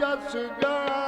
ਜਸ ਗਾਇਓ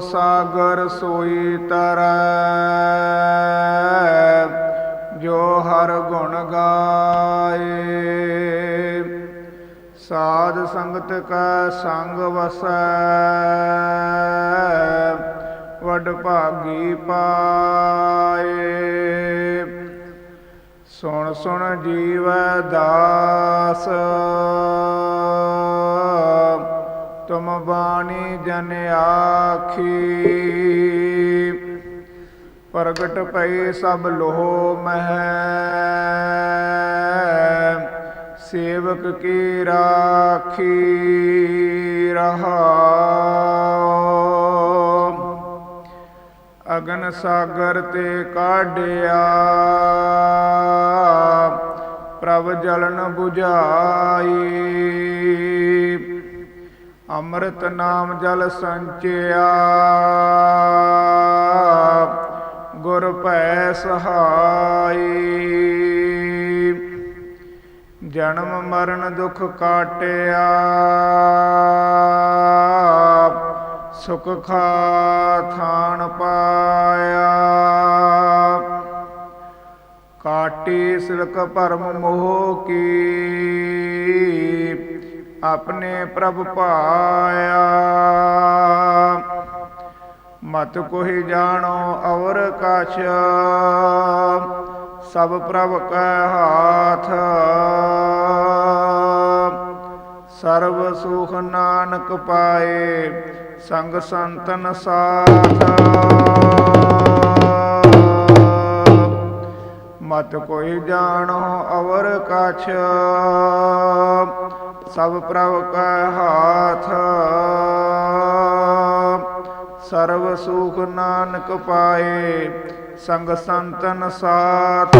ਸਾਗਰ ਸੋਈ ਤਰੈ, ਜੋ ਹਰ ਗੁਣ ਗਾਏ। ਸਾਧ ਸੰਗਤ ਕਾ ਸੰਗ ਵਸੈ, ਵਡ ਭਾਗੀ ਪਾਏ। ਸੁਣ ਸੁਣ ਜੀਵ ਦਾਸ ਬਾਣੀ ਜਨ ਆਖੀ। ਪ੍ਰਗਟ ਪਏ ਸਭ ਲੋਹ ਮਹਿ। ਸੇਵਕ ਕੀ ਰਾਖੀ ਰਹਾਉ ਅਗਨ ਸਾਗਰ ਤੇ ਕਾਢਿਆ। ਪ੍ਰਭ ਜਲਨ 부ਝਾਈ ਅੰਮ੍ਰਿਤ ਨਾਮ ਜਲ ਸੰਚਿਆ। ਗੁਰ ਭੈ ਸਹਾਈ। ਜਨਮ ਮਰਨ ਦੁਖ ਕਾਟਿਆ। ਸੁਖ ਖਾ ਥਾਨ ਪਾਇਆ। ਕਾਟੀ ਸਿਲਕ ਭਰਮ ਮੋਹ ਕੀ। ਆਪਣੇ ਪ੍ਰਭ ਪਾਇਆ। ਮਤ ਕੋਹਿ ਜਾਣੋ ਅਵਰ ਕਛ, ਸਭ ਪ੍ਰਭ ਕੈ ਹਾਥ। ਸਰਬ ਸੁਖ ਨਾਨਕ ਪਾਏ, ਸੰਗ ਸੰਤਨ ਸਾਥ। ਮਤ ਕੋਈ ਜਾਣੋ ਅਵਰ ਕਛ ਸਭ ਪ੍ਰਭ ਕੈ ਹਾਥ। ਸਰਬ ਸੁਖ ਨਾਨਕ ਪਾਏ ਸੰਗ ਸੰਤਨ ਸਾਥ।